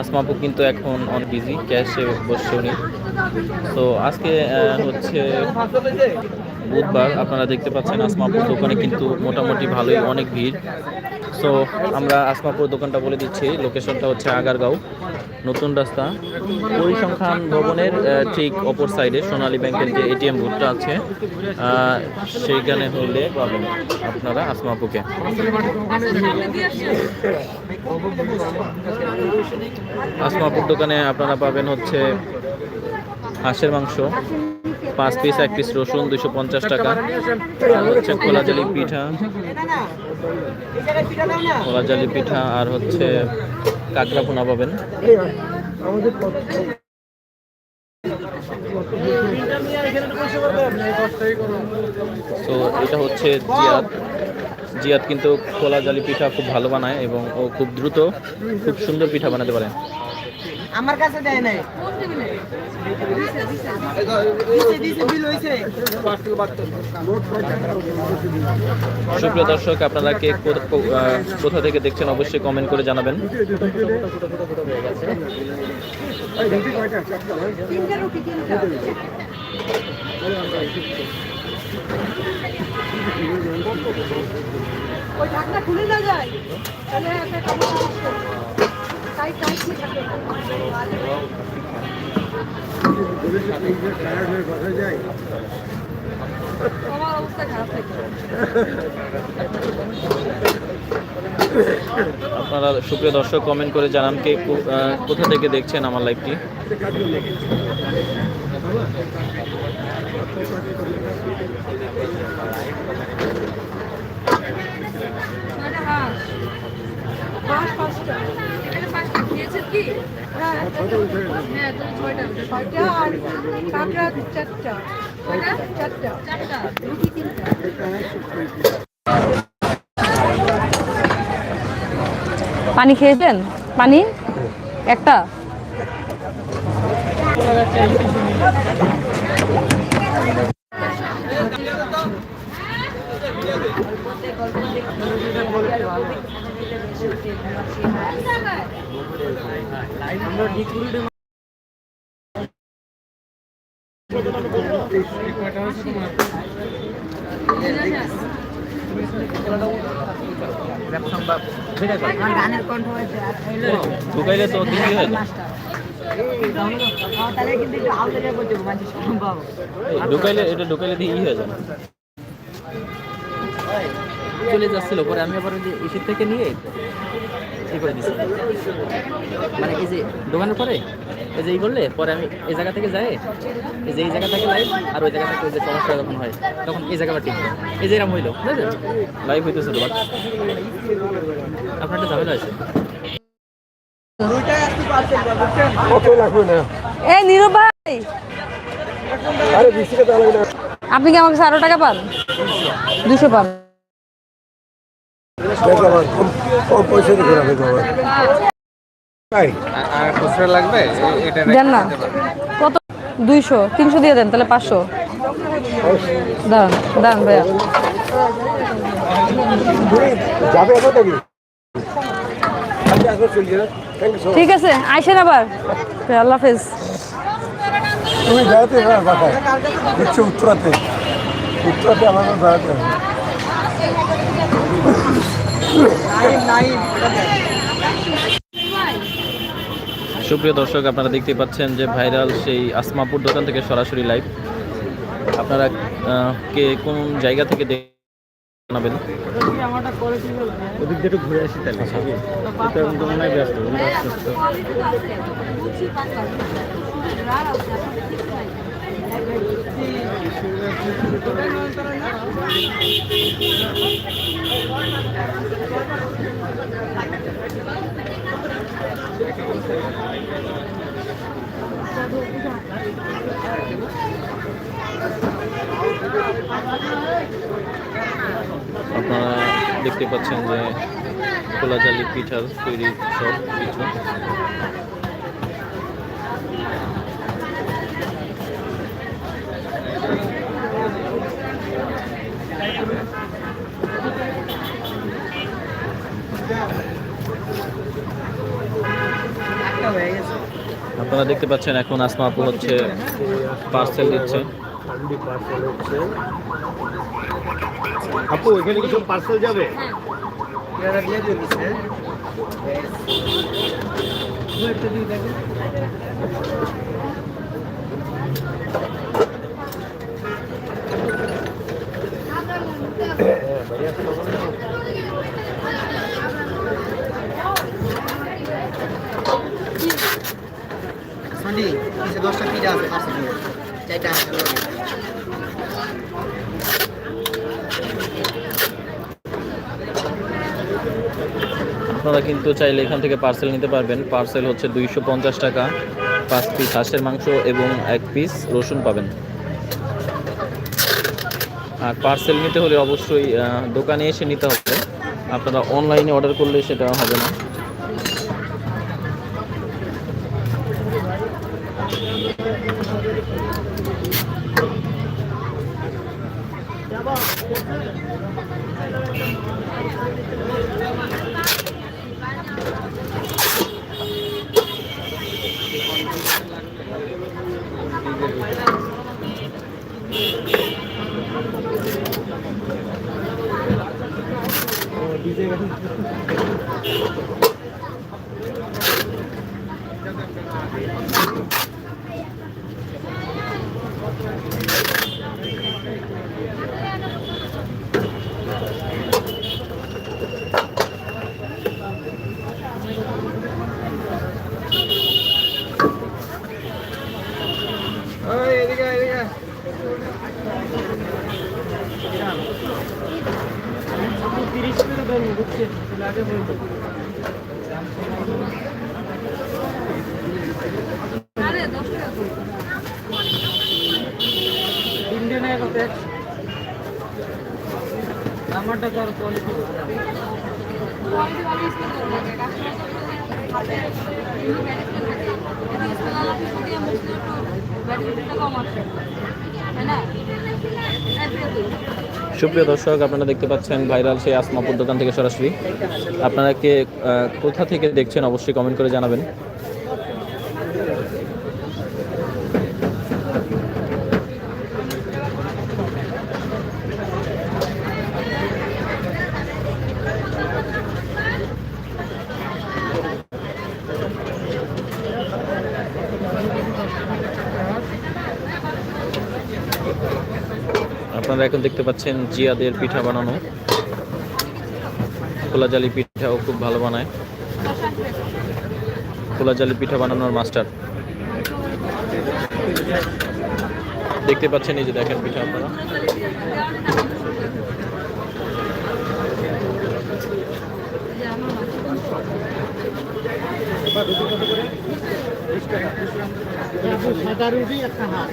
আসমাপু কিন্তু এখন on busy ক্যাশে বসছে উনি তো আজকে হচ্ছে বুধবার, আপনারা দেখতে পাচ্ছেন আসমাপুর দোকানে কিন্তু মোটামুটি ভালোই অনেক ভিড়। সো আমরা আসমাপুর দোকানটা বলে দিচ্ছি। লোকেশনটা হচ্ছে আগারগাঁও। নতুন রাস্তা। পরিসংখ্যান ভবনের ঠিক অপর সাইডে সোনালী ব্যাংকের যে এটিএম বুথটা আছে সেইখানে হলে পাবেন আপনারা আসমাপুকে। আসমাপুর দোকানে আপনারা পাবেন হচ্ছে হাঁসের মাংস। পাঁচ পিস এক পিস রসুন দুশো পঞ্চাশ টাকা। আর হচ্ছে খোলা জালি পিঠা। খোলা জালি পিঠা আর হচ্ছে কাঁকড়া পোনা পাবেন। তো এটা হচ্ছে জিয়াদ। জিয়াদ কিন্তু খোলা জালি পিঠা খুব ভালো বানায় এবং ও খুব দ্রুত, খুব সুন্দর পিঠা বানাতে পারে। আমার কাছে দেয় নাই। সুপ্রিয় দর্শক আপনারা কে কোথা থেকে দেখছেন অবশ্যই কমেন্ট করে জানাবেন। ওই ঢাকনা খুলে না যায়। তাহলে একটা আপনারা সুপ্রিয় দর্শক কমেন্ট করে জানান কে কো- কোথা থেকে দেখছেন আমার লাইভটি মানে হাঁস হাঁস পাঁচটা এখানে পাঁচটা খেয়েছেন কি হ্যাঁ হ্যাঁ তুমি ছয়টা ছয়টা আর কাঁকড়া চারটা ছয়টা চারটা চারটা রুটি তিনটা পানি খেয়েছেন? পানি? একটা আমার গানের কণ্ঠ হয়েছে, আর হইল। ঢুকাইলে তো দিদি হয়ে যায় আমার তাহলে কিন্তু একটু আলাদা করে করতে মানুষ সম্ভব। এই ঢুকাইলে এটা ঢুকাইলে দিয়ে ই হয়ে যাবে। চলে যাচ্ছিল পরে আমি আবার ওই যে এসির থেকে নিয়ে ই করে দিছি মানে এই যে দোকানের পরে এই যে এই করলে পরে আমি এই জায়গা থেকে যাই এই যে এই জায়গা থেকে লাইভ আর ওই জায়গা থেকে ওই যে সমস্যা যখন হয় তখন এই জায়গাটা ঠিক এই যে এরকম হইল বুঝলেন লাইভ হইতেছে তো বাট আপনার একটা ঝামেলা আছে এই ভাই! আপনি কি আমাকে আরও টাকা পান? দুশো পান। আর খুচরা লাগবে? এটা দেন না। কত? দুইশো তিনশো দিয়ে দেন তাহলে পাঁচশো। দাঁড়ান দাঁড়ান ভাইয়া। ঠিক আছে আইসেন আবার। আল্লাহ হাফেজ। তুমি বেড়াতে না বাসায় উত্তরাতে? উত্তরাতে আমাদের বেড়াতে হবে। সুপ্রিয় দর্শক আপনারা দেখতে পাচ্ছেন যে ভাইরাল সেই আসমাপুর দোকান থেকে সরাসরি লাইভ আপনারা কে কোন জায়গা থেকে জানাবেন? ওদিক দিয়ে একটু ঘুরে আসি তাহলে এটা কিন্তু হয় ব্যস্ত ব্যস্ত। আপনারা দেখতে পাচ্ছেন যে খোলা জালি পিঠার তৈরি সব কিছু আপনারা দেখতে পাচ্ছেন এখন আসমা আপু হচ্ছে পার্সেল দিচ্ছে। আপু এখানে কিছু পার্সেল যাবে? দিয়ে দিচ্ছে সন্ডি কিছু পিজা আছে। আপনারা কিন্তু চাইলে এখান থেকে পার্সেল নিতে পারবেন। পার্সেল হচ্ছে দুইশো পঞ্চাশ টাকা, পাঁচ পিস হাঁসের মাংস এবং এক পিস রসুন পাবেন। আর পার্সেল নিতে হলে অবশ্যই দোকানে এসে নিতে হবে। আপনারা অনলাইনে অর্ডার করলে সেটা হবে না। ডিজে আরে দশ টাকা করে আমারটা তো আর কোয়ালিটি কোয়ালিটি ভালো ইউজ করতে হবে কাস্টমার হাতে বিভিন্ন ব্যারিস্টার থাকে যদি স্মেল আলাদা দিয়ে মুসলিম একটু ব্যারিস্টারটা কম আসে হ্যাঁ সুপ্রিয় দর্শক, আপনারা দেখতে পাচ্ছেন ভাইরাল সেই আসমাপুর দোকান থেকে সরাসরি। আপনারা কে কোথা থেকে দেখছেন অবশ্যই কমেন্ট করে জানাবেন আপনারা এখন দেখতে পাচ্ছেন জিয়াদের পিঠা বানানো। খোলা জালি পিঠাও খুব ভালো বানায়। খোলা জালি পিঠা বানানোর মাস্টার। দেখতে পাচ্ছেন এই যে দেখেন পিঠা আপনারা। সাদা রুটি একটা হাঁস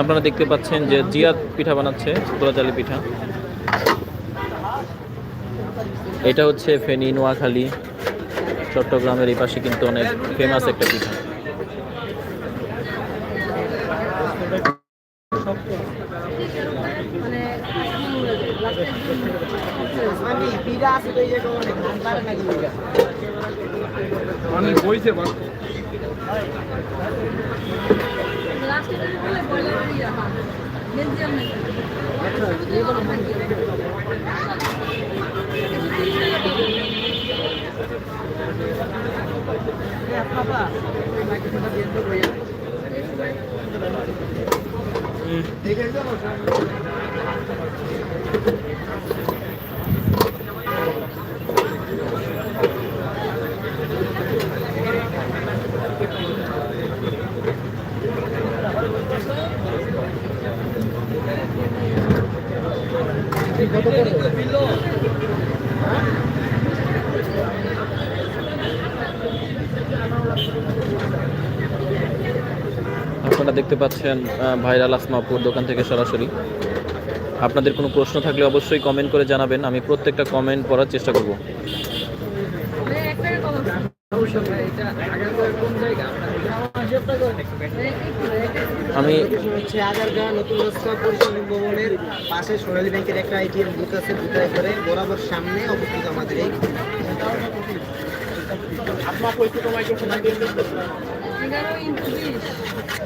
আপনারা দেখতে পাচ্ছেন যে জিয়াদ পিঠা বানাচ্ছে খোলা জালি পিঠা। এটা হচ্ছে ফেনী নোয়াখালী চট্টগ্রামের এই পাশে কিন্তু অনেক ফেমাস একটা পিঠা। মানে পিজা আছে তো এই যে কোনো ধান পারে নাকি পিজা লাস্টে যদি বলে ব্রয়লারেরই রাখা বেলজিয়াম নাকি আচ্ছা এই বলো নাকি বাবা মাইক্রোফোনটা দিয়ে দেবো আপনারা দেখতে ভাইরাল আসমাপুর দোকান থেকে সরাসরি। আপনাদের কোনো প্রশ্ন থাকলে অবশ্যই কমেন্ট করে জানাবেন, আমি প্রত্যেকটা কমেন্ট পড়ার চেষ্টা করব। আমি ইন্টু বিশ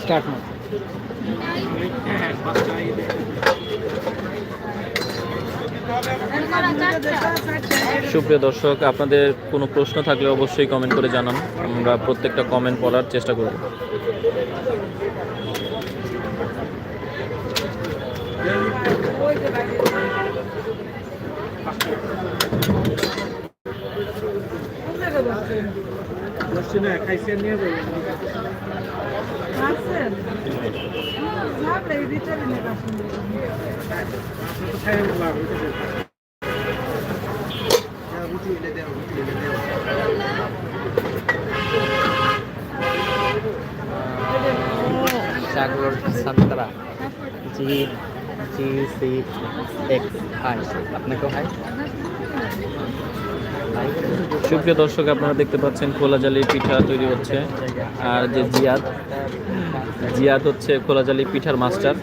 স্টার্ট না সুপ্রিয় দর্শক, আপনাদের কোনো প্রশ্ন থাকলে অবশ্যই কমেন্ট করে জানান। আমরা প্রত্যেকটা কমেন্ট পড়ার চেষ্টা করব। বসছি না খাইছে নিয়ে যাব। রুটি এনে দেও রুটি এনে দেও Sagar Santra ji G C X hi আপনাকেও হাই সুপ্রিয় দর্শক, আপনারা দেখতে পাচ্ছেন খোলা জালি পিঠা তৈরি হচ্ছে। আর যে জিয়াদ জিয়াদ হচ্ছে খোলা জালি পিঠার মাস্টার।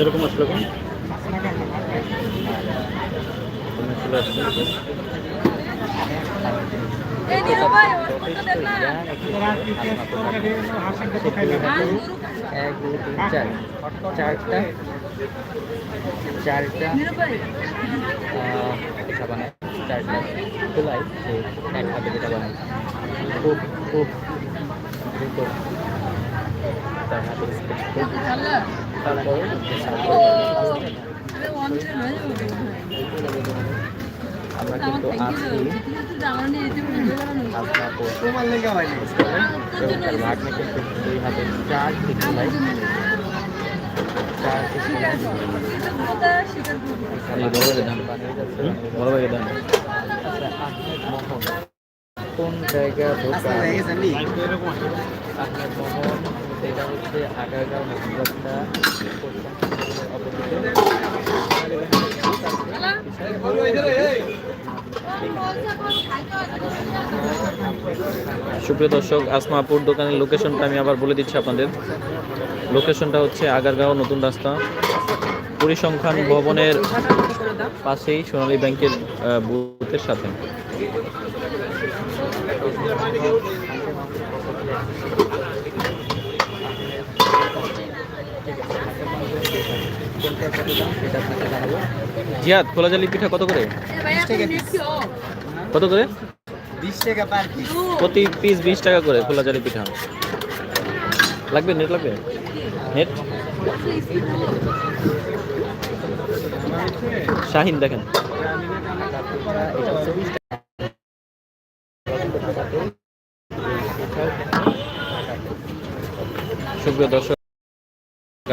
এরকম আসলে এক দুই তিন চার চারটা চারটা পিঠা বানায় চারটা খোলাই সে এক হাতে পিঠা বানায় খুব খুব দ্রুত তার হাতে তারপরে আমরা কিন্তু আসমাপুর তোমার লেগে হয়নি এবং তার ভাগ্নে কিন্তু দুই হাতে চার ঠিক মোহন কোন জায়গা আহমেদ মোহন এটা হচ্ছে আগারগাঁও সুপ্রিয় দর্শক আসমাপুর দোকানের লোকেশনটা আমি আবার বলে দিচ্ছি আপনাদের। লোকেশনটা হচ্ছে আগারগাঁও নতুন রাস্তা। পরিসংখ্যান ভবনের পাশেই সোনালী ব্যাংকের বুথের সাথে। জিয়াদ, খোলা জালি পিঠা কত করে? কত করে? প্রতি পিস বিশ টাকা করে খোলা জালি পিঠা। লাগবে? নেট লাগবে? নেট শাহিন, দেখেন। সুপ্রিয় দর্শক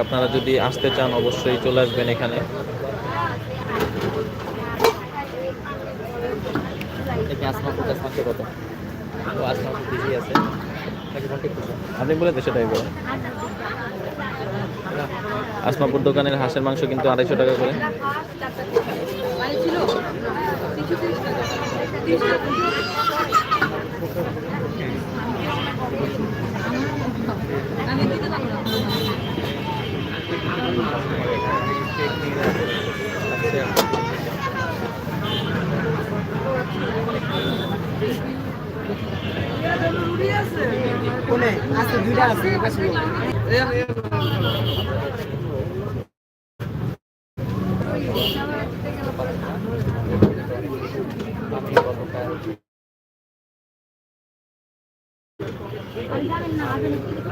আপনারা যদি আসতে চান অবশ্যই চলে আসবেন এখানে। আপনি বলে তো সেটাই বলো আসমাপুর দোকানের হাঁসের মাংস কিন্তু আড়াইশো টাকা করে। মানে ছিল তিনশো তিরিশ টাকা তিনশো আমি দিতে পারব না কোনে আছে দুইটা আছে এই পাশে কাতাল থেকে কাতাল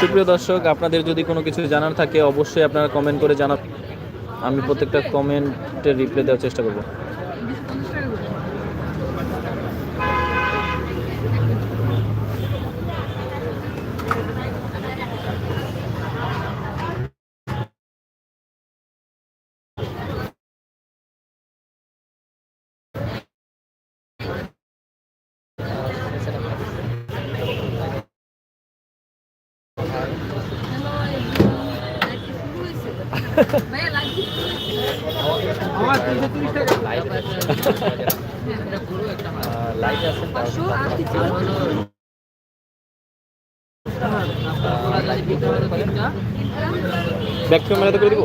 সুপ্রিয় দর্শক, আপনাদের যদি কোনো কিছু জানার থাকে, অবশ্যই আপনারা কমেন্ট করে জানান। আমি প্রত্যেকটা কমেন্টের রিপ্লাই দেওয়ার চেষ্টা করব। ব্যাক ক্যামেরাতে করে দিব?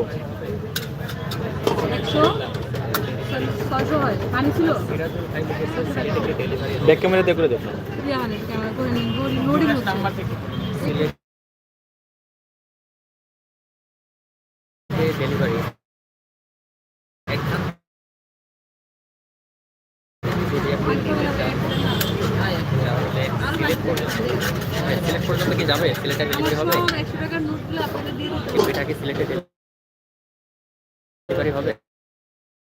ব্যাক ক্যামেরাতে করে দেব। ডেলিভারি সিলেক্ট পর্যন্ত কি যাবে সিলেক্টে ডেলিভারি হবে এটা কি সিলেক্টে ডেলিভারি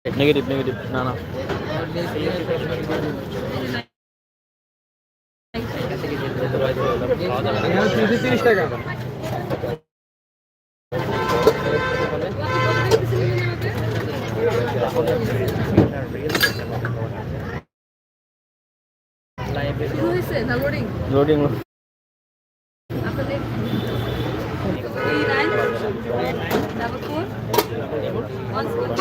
নেগেটিভ নেগেটিভ না না খাওয়া না তিনশো তিরিশ টাকা লোডিং লোডিং আপনাদের এই nine double four one seven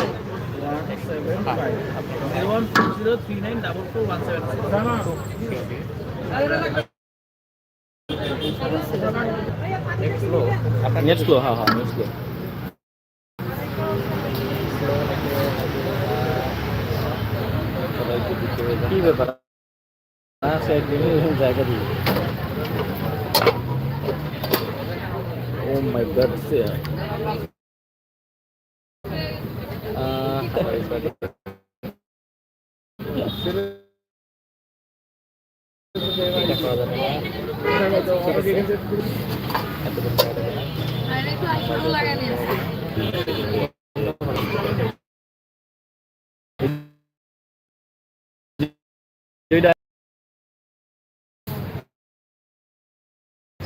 net slow হ্যাঁ হ্যাঁ নেট স্লো কি ব্যাপার? হ্যাঁ সাইড জায়গা দিয়ে। ও মাই গড আর একটু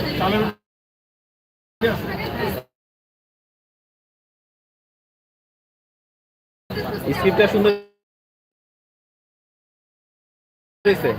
তোমাদের স্ক্রিপ্টটা সুন্দর হয়েছে।